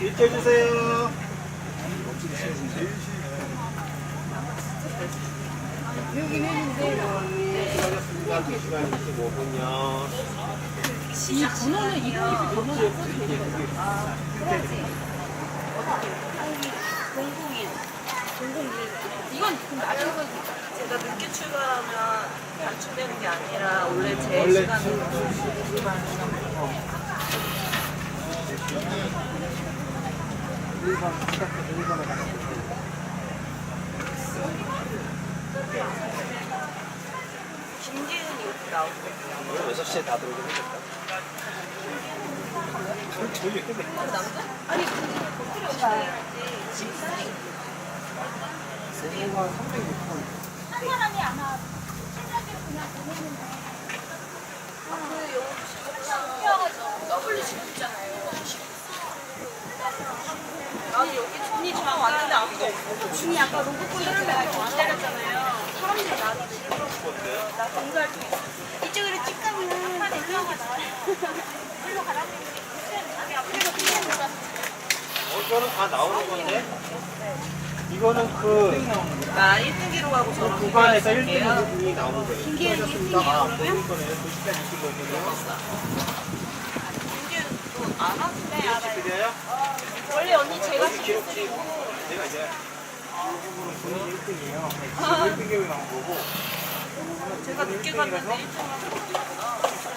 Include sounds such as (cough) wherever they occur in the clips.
일해주세요. 수고하셨습니다. 2시간 25분요. 이 번호는 이름이 번호를 이건 그럼 나중에 제가 늦게 출발하면 단축되는 게 아니라 원래 제 시간으로 김기은이 이렇게 나오고 오늘 6시에 다 들어오긴 하겠다. 저희 아니 근데 세모가 306번. 한 사람이 아마 생각을 그냥 보내는데 아 니 여기 손이 처음 왔는데 아무도 없어 준이 아까 로봇 콘서트 말고 때렸잖아요 사람들이 나한테 나 공부할 때 이쪽으로 쭉 가면 대표가 나와요. 일로 가라고 했는데 앞에서 그냥 놀았어. 어, 이거는 다 나오는 건데? 이거는 그 나 1등기로 가고 저랑 구간에서 공부할게요. 1등이 나오는 거예요. 김기현 수고하셨습니다. 1등이에요, 아, 그러면? 거네요. 2시간 25분요. 김기은 또 알아? 네 알아요 드려요? 원래 언니 제가 기록지 내가 이제 이 부분은 본인이 1등이에요. 1등이 나온 거고 제가 늦게 갔는데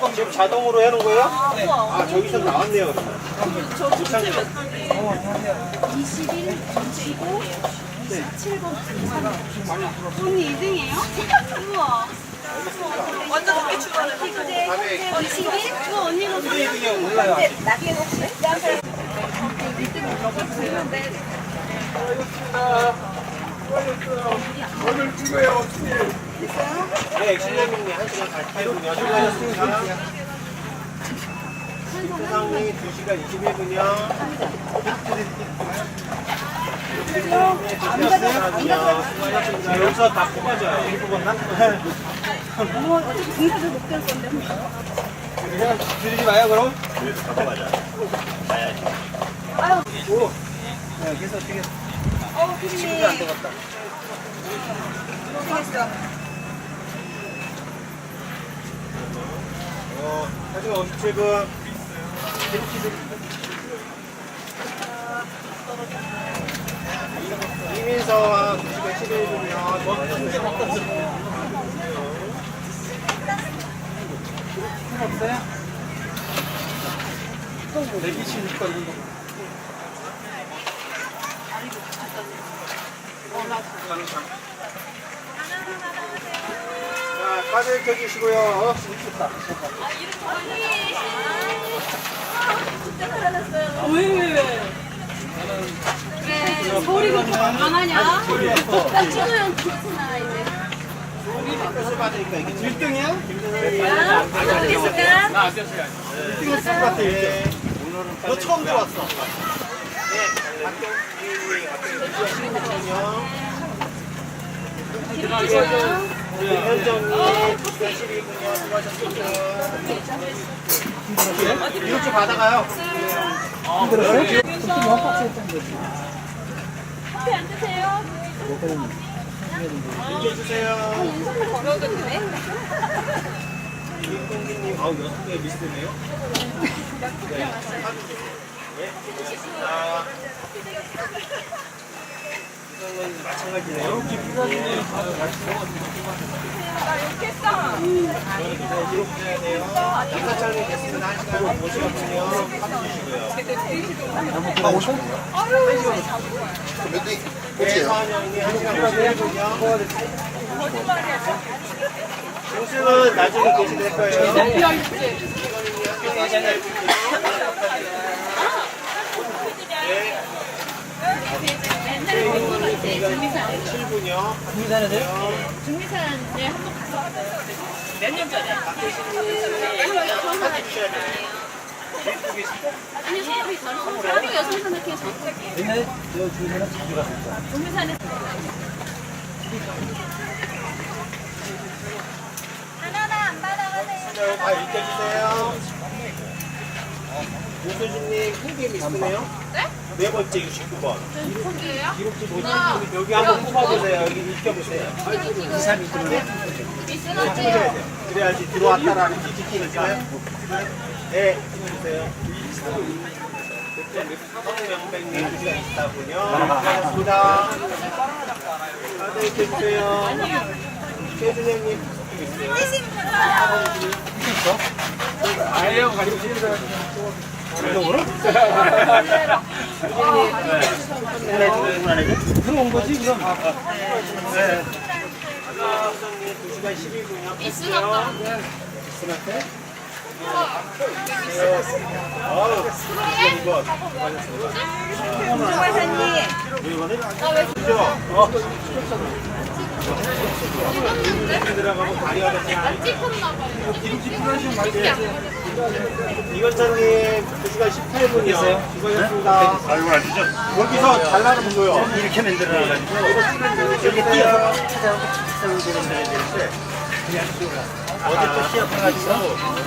1등 지금 자동으로 해놓은 거예요? 아 우와 아 저기서 나왔네요 그러면 저 전체 몇 살이에요? 21, 25, 17번 3 언니 2등이에요? 우와. 완전 늦게 출발했는데 근데 현재 21? 우와 언니가 1등 이 몰라요 네, 신뢰민이 1시간 48분이요. 수고하셨습니다. 수상이 2시간 21분이요. 수고하셨습니다. 여기서 다 뽑아줘요. 일 뽑았나? 뭐 어차피 공사도 못될 건데. 들리지 마요, 그럼. 오. 네, 계속 되게 어, 친구들 안 되겠다. 어, 사진 57분. 이민서와 9시간 11분이요. 뭐, 문제 바꿨어. 없어요? 내기시니까 이런 거. 자, 카드 켜주시고요. 좋다. 그래, 서울이 그렇게 만만하냐? 나 찍으면 좋구나, 이제. 컷을 받으니까 이게 1등이야? 아, 어떻겠을까? 나 아꼈어요. 1등 했을 것 같아, 1등. 너 처음 들어왔어. 네, 박경민이, 박경민이 15분이요. 현정이 9시간 12분이요. 수고하셨습니다. 이렇게 네? 받아가요. 힘들었어요? 커피 안 드세요? 인계해주세요. 김동기님, 아우, 여섯 개 미스네요. 네. 네, 알겠습니다. 이거는 마찬가지네요. 네. 네, 기록해야 돼요. 인사철이 됐으면 한 시간 보시거든요. 아, 50분? 네, 서한영이 한 시간 51분이요. 정수는 나중에 게시될 거예요. 네. 준비산. 7분이요. 준비산에 한 번 갔어 왔어요. 몇 년 전에 아니, 서울이 전 서울이 여성산을 그냥 전 옛날에 저 주변에 자주 갔었죠. 준비산에. 하나나 안 받아가세요. 다 읽어주세요. 고소진님 큰 있으네요? 네? 네 번째 69번. 거기에요? 기록지 보시면 여기 한번 뽑아보세요. 여기 익혀보세요. 2, 3, 2, 3, 찍으셔야 돼요. 그래야지 들어왔다라는 게 찍히니까요. 네, 찍어주세요. 성명백님 주시가 있다군요. 고맙습니다. 다들 이렇게 주세요. 최준영님 있어요. 아니에요, 가지고 싶어요. 들어온 거지, 그럼? 네. 2시간 12분이요. 있으나요? 있으나요? 아우, 이거. 조과사님 이거는? 그죠? 어. 들어가고 다리가 됐지. 찍혔나봐요. 기름집 필요하시면 말해요. 이건장님 2시간 18분이요. 수고하셨습니다. 아이고 아시죠? 여기서 잘 나가는 거요. 이렇게 만들어가지고 뛰어서 찾아오고 찾아오고 그러면 되는데 어제 또 시합해가지고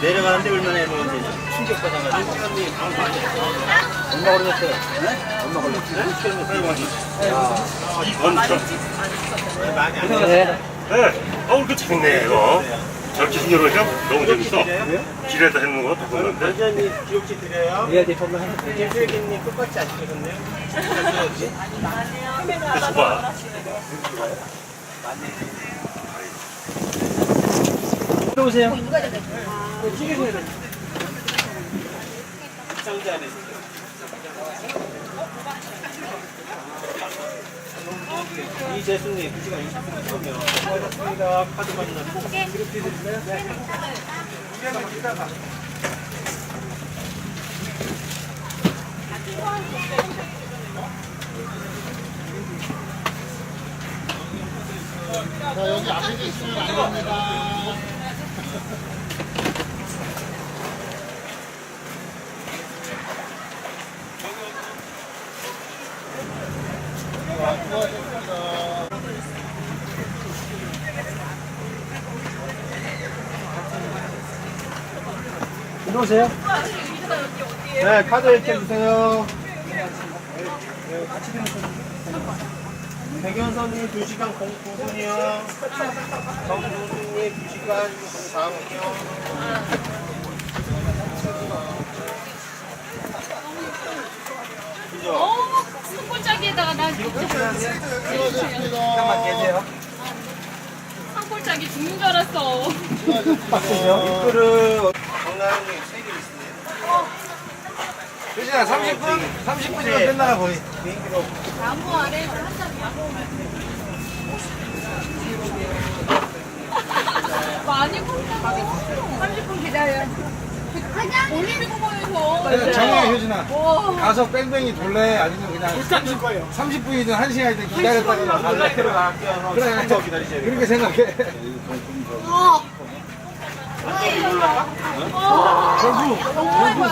내려가는데 얼마나 해보는지 충격받아가지고 얼마 걸렸어요? 얼마 걸렸어요? 많이 안 네. 어우 그 재밌네 이거 저렇게 생겨놓으니까 너무 재밌어 길에다 해놓는 거 바꾼 건데 완전히 기록지 드려요. 네, 예, 네, 한번 해주세요. 김수혁님 똑같이 안 찍으셨네요. 그래서 봐 들어오세요. 찍으셔야 돼요. 상자 안에 이재수님 2시간 20분이요. 수고하셨습니다. 카드 만나고. 기록지 드릴까요? 네. 들어오세요. 네, 카드 이렇게 주세요. 백연선님 2시간 09분이요. 정동준님 2시간 04분이요. 어, 산골짜기에다가 나 잠깐만 계세요. 산골짜기 죽는 줄 알았어. 정 나영님 3개 있으네요. 유진아 30분? 30분이면 네. 끝나가 거의 비행기로 나무 아래 한 잔이야. (laughs) 많이 걷다고 30분 기다려. 올림픽공원에서 정해 효진아 와. 가서 뺑뺑이 돌래 아니면 그냥 30분이든 1시간이든 기다렸다가 갈래. 그래 돼요. 그렇게 생각해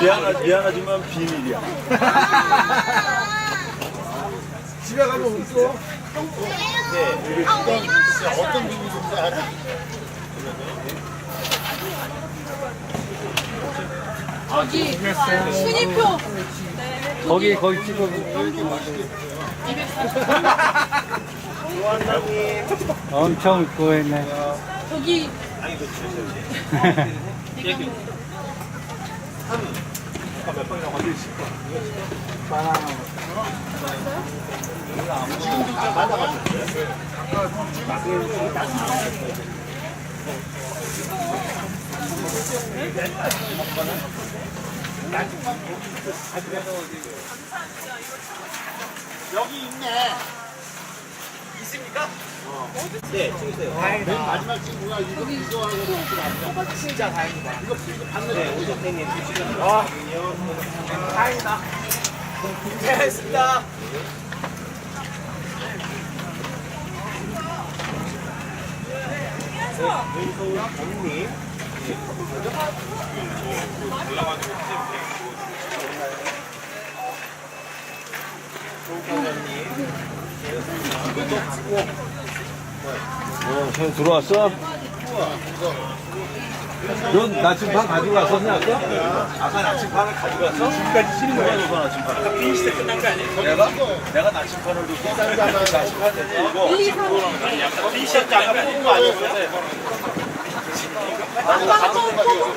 미안하, 미안하지만 비밀이야. (laughs) 집에 가면 웃어? 어떤 비밀인지 알아? 저기 순위표. 거기 거기 찍어. 엄청 웃고 했네. 저기 아니 그 주셨어요. 얘기. 3. 몇 번이라고 하지? 10번. 지금 진짜 맞아가지고. 여기 있네. 있습니까? 네, 찍으세요. 다행이다. 마지막 친구가 이거 이거 하고 진짜 다행이다. 이거 네, 오정태님 주시는 아, 다행이다. 고생하셨습니다. 윤소우 정님. 조경현님. 어, 형 들어왔어? 넌 나침반 가지고 왔었냐 아까? 아까 나침반을 가지고 왔어? 지금까지 치는 거야 너가 나침반 빈시대 끝난 거 아니야? 내가? 내가 나침반을 두고 나침반 내고 1, 2, 3. 티셔츠 아까 뽑은 거 아니었어요? 아까 뽑은 거는